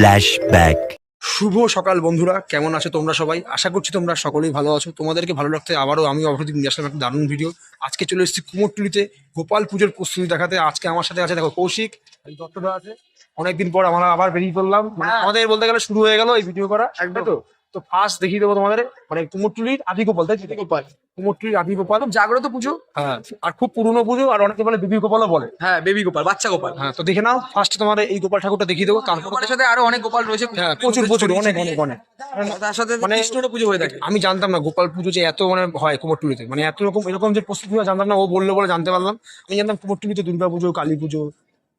Flashback. শুভ সকাল বন্ধুরা কেমন আছো তোমরা সবাই? আশা করছি তোমরা সকলেই ভালো আছো। তোমাদেরকে ভালো রাখতে আবারও আমি অবশ্যই নিয়ে আসলাম একটা দারুণ ভিডিও আজকে চলে এসেছি কুমোরটুলিতে গোপাল পুজোর প্রস্তুতি দেখাতে। আজকে আমার সাথে আছে দেখো কৌশিক দত্তটা আছে। অনেকদিন পর আমরা আবার বেরিয়ে পড়লাম। মানে আমাদের বলতে গেলে শুরু হয়ে গেল এই ভিডিও করা। একদম। তো তো ফার্স্ট দেখিয়ে দেবো তোমাদের মানে কুমোরটুলির আদি গোপাল তাই? গোপাল। কুমোরটুলির আদি গোপাল। জাগ্রত পুজো হ্যাঁ। আর খুব পুরনো পুজো আর অনেকে বলে বেবি গোপালও বলে। হ্যাঁ বেবি গোপাল বাচ্চা গোপাল। হ্যাঁ তো দেখে নাও ফার্স্ট তোমার এই গোপাল ঠাকুরটা দেখিয়ে দেবো তারপর সাথে আরও অনেক গোপাল রয়েছে। হ্যাঁ প্রচুর প্রচুর অনেক অনেক অনেক। তার সাথে মানে- পুজো হয়ে থাকে। আমি জানতাম না গোপাল পুজো যে এত মানে হয় কুমোরটুলিতে মানে এত রকম এরকম যে প্রস্তুতি হয় জানতাম না ও বলল বলে জানতে পারলাম। আমি জানতাম কুমোরটুলিতে দুর্গা পুজো কালী পুজো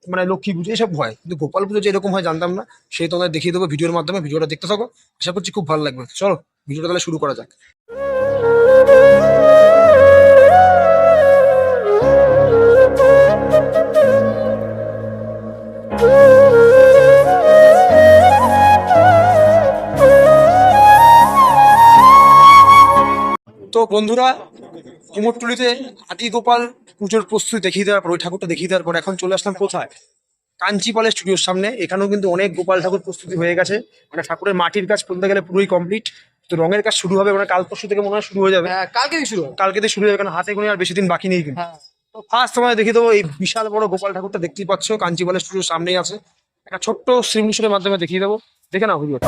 মানে লক্ষ্মী পুজো, এসব হয়। কিন্তু গোপাল পুজো যে এরকম হয়, জানতাম না। সেই তোমাদের দেখিয়ে দেবো ভিডিওর মাধ্যমে, ভিডিওটা দেখতে থাকো। আশা করছি খুব ভালো লাগবে। চলো, ভিডিওটা তাহলে শুরু করা যাক। তো বন্ধুরা, কুমোরটুলিতে আদি গোপাল পুজোর প্রস্তুতি দেখিয়ে দেওয়ার পর ওই ঠাকুরটা দেখিয়ে দেওয়ার পর এখন চলে আসলাম কোথায়? কাঞ্চিপালের স্টুডিওর সামনে। এখানেও কিন্তু অনেক গোপাল ঠাকুর প্রস্তুতি হয়ে গেছে। মানে ঠাকুরের মাটির কাজ বলতে গেলে পুরোই কমপ্লিট তো রঙের কাজ শুরু হবে মানে কাল পরশু থেকে মনে হয় শুরু হয়ে যাবে। হ্যাঁ কালকে থেকে শুরু হবে। কালকে থেকে শুরু হয়ে যাবে কারণ হাতে কোনো আর বেশি দিন বাকি নেই কিন্তু। হ্যাঁ। তো ফার্স্ট তোমায় দেখিয়ে দেবো এই বিশাল বড় গোপাল ঠাকুরটা দেখতেই পাচ্ছ কাঞ্চিপালের স্টুডিওর সামনেই আছে। একটা ছোট্ট শ্রীমুষের মাধ্যমে দেখিয়ে দেবো। দেখে নাও ভিডিওটা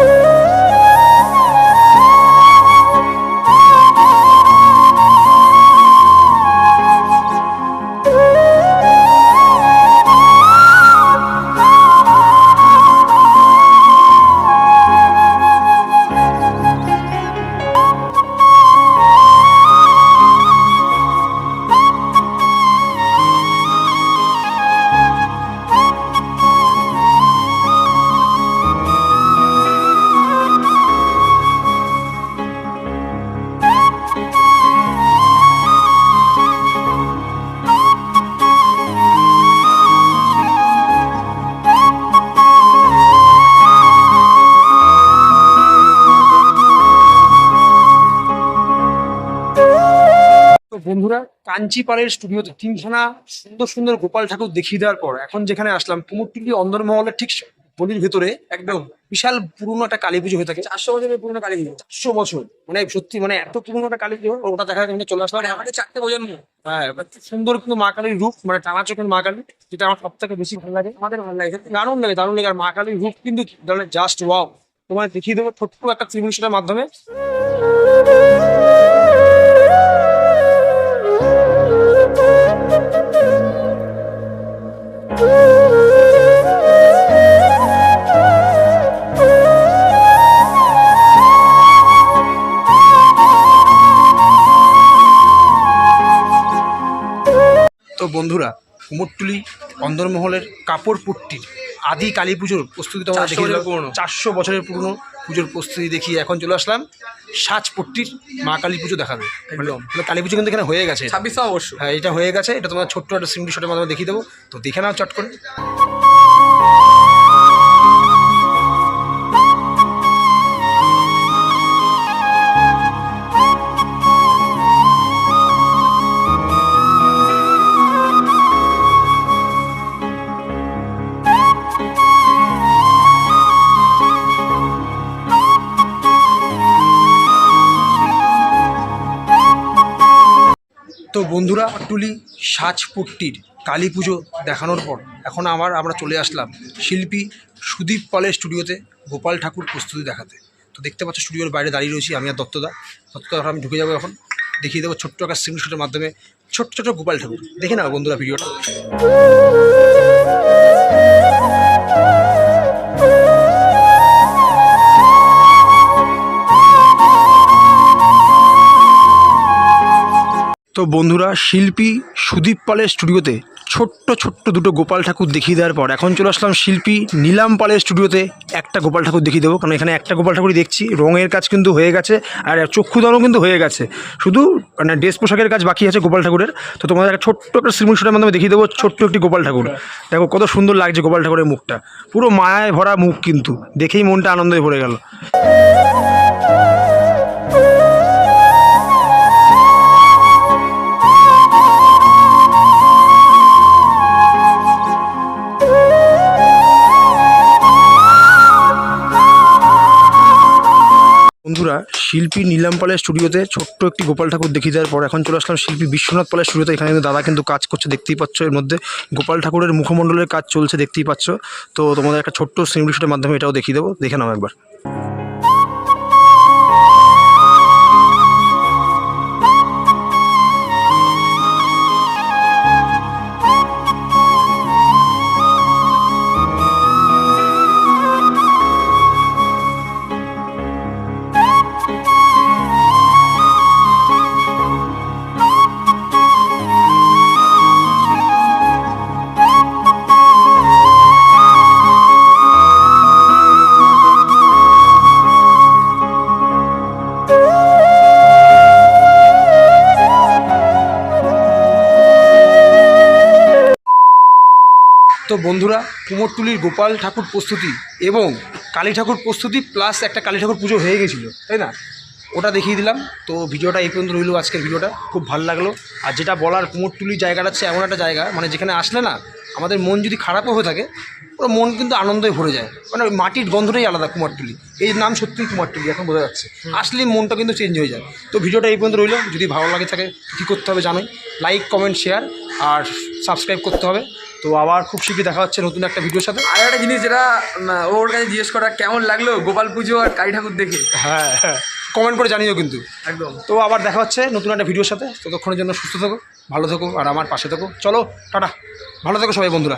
বন্ধুরা কাঞ্চিপালের স্টুডিওতে তিনখানা সুন্দর সুন্দর গোপাল ঠাকুর দেখিয়ে দেওয়ার পর এখন যেখানে আসলাম কুমোরটুলি অন্দরমহলের ঠিক গলির ভেতরে একদম বিশাল পুরনো একটা কালী পুজো হয়ে থাকে। চারশো বছরের পুরনো কালী পুজো, চারশো বছর। মানে সত্যি মানে এত পুরনো একটা কালী পুজো ওটা দেখা জন্য চলে আসলাম মানে আমাদের চারটে প্রজন্ম। হ্যাঁ সুন্দর কিন্তু মা কালীর রূপ মানে টানা চোখের মা কালী, যেটা আমার সব থেকে বেশি ভালো লাগে। আমাদের ভালো লাগে দারুণ লাগে দারুণ লাগে। আর মা কালীর রূপ কিন্তু জাস্ট ওয়াও তোমায় দেখিয়ে দেবো ছোট্ট একটা ত্রিভুষের মাধ্যমে। তো বন্ধুরা কুমোরটুলি অন্দরমহলের কাপড় পুট্টির আদি কালী পুজোর প্রস্তুতি তোমরা 400 দেখিয়ে বছরের দিলাম। পুরনো। চারশো বছরের পুরনো পুজোর প্রস্তুতি দেখিয়ে এখন চলে আসলাম সাজপট্টির মা কালী পুজো দেখাবে একদম। মানে কালী পুজো কিন্তু এখানে হয়ে গেছে ছাব্বিশ অবশ্য হ্যাঁ এটা হয়ে গেছে এটা তোমার ছোট্ট একটা সিমডি শটের মাধ্যমে দেখিয়ে দেবো তো দেখে নাও চট করে তো বন্ধুরা, টুলি সাজপট্টির কালী পুজো দেখানোর পর এখন আমার, আমরা চলে আসলাম শিল্পী সুদীপ পালের স্টুডিওতে গোপাল ঠাকুর প্রস্তুতি দেখাতে। তো দেখতে পাচ্ছ, স্টুডিওর বাইরে দাঁড়িয়ে রয়েছি আমি আর দত্তদা। দত্তদা, আমি ঢুকে যাব এখন। দেখিয়ে দেবো ছোট্ট একটা স্ক্রিনশটের মাধ্যমে ছোট্ট ছোট্ট গোপাল ঠাকুর। দেখে নাও বন্ধুরা, ভিডিওটা। বন্ধুরা, শিল্পী সুদীপ পালের স্টুডিওতে ছোট্ট ছোট্ট দুটো গোপাল ঠাকুর দেখিয়ে দেওয়ার পর এখন চলে আসলাম শিল্পী নীলাম পালের স্টুডিওতে একটা গোপাল ঠাকুর দেখিয়ে দেবো। কারণ এখানে একটা গোপাল ঠাকুরই দেখছি। রঙের কাজ কিন্তু হয়ে গেছে আর চক্ষুদানও কিন্তু হয়ে গেছে। শুধু মানে ড্রেস পোশাকের কাজ বাকি আছে গোপাল ঠাকুরের। তো তোমাদের একটা ছোট্ট একটা শ্রীমুষের মাধ্যমে দেখিয়ে দেবো ছোট্ট একটি গোপাল ঠাকুর। দেখো কত সুন্দর লাগছে গোপাল ঠাকুরের মুখটা। পুরো মায়ায় ভরা মুখ কিন্তু। দেখেই মনটা আনন্দে ভরে গেল। শিল্পী নীলাম পালের স্টুডিওতে ছোট্ট একটি গোপাল ঠাকুর দেখিয়ে দেওয়ার পর এখন চলে আসলাম শিল্পী বিশ্বনাথ পালের স্টুডিওতে। এখানে কিন্তু দাদা কিন্তু কাজ করছে, দেখতেই পাচ্ছ এর মধ্যে। গোপাল ঠাকুরের মুখমণ্ডলের কাজ চলছে, দেখতেই পাচ্ছ। তো তোমাদের একটা ছোট্ট সিনেমাটির মাধ্যমে এটাও দেখিয়ে দেবো। দেখে নাও একবার। তো বন্ধুরা কুমোরটুলির গোপাল ঠাকুর প্রস্তুতি এবং কালী ঠাকুর প্রস্তুতি প্লাস একটা কালী ঠাকুর পুজো হয়ে গেছিল, তাই না? ওটা দেখিয়ে দিলাম। তো ভিডিওটা এই পর্যন্ত রইল আজকের ভিডিওটা। খুব ভালো লাগল। আর যেটা বলার কুমোরটুলি জায়গাটা হচ্ছে এমন একটা জায়গা মানে যেখানে আসলে না, আমাদের মন যদি খারাপও হয়ে থাকে, ওর মন কিন্তু আনন্দই ভরে যায়। মানে ওই মাটির গন্ধটাই আলাদা কুমারটুলি এই নাম সত্যিই কুমারটুলি এখন বোঝা যাচ্ছে। আসলেই মনটা কিন্তু চেঞ্জ হয়ে যায়। তো ভিডিওটা এই পর্যন্ত রইল। যদি ভালো লাগে থাকে, কী করতে হবে জানোই। লাইক কমেন্ট শেয়ার আর সাবস্ক্রাইব করতে হবে। তো আবার খুব শীঘ্রই দেখা হচ্ছে নতুন একটা ভিডিওর সাথে। আর একটা জিনিস যেটা ওর কাছে জিজ্ঞেস করা কেমন লাগল গোপাল পুজো আর কালী ঠাকুর দেখে? হ্যাঁ হ্যাঁ। কমেন্ট করে জানিও কিন্তু। একদম। তো আবার দেখা হচ্ছে নতুন একটা ভিডিওর সাথে। ততক্ষণের জন্য সুস্থ থাকো ভালো থাকো আর আমার পাশে থাকো। চলো টাটা। ভালো থাকো সবাই বন্ধুরা।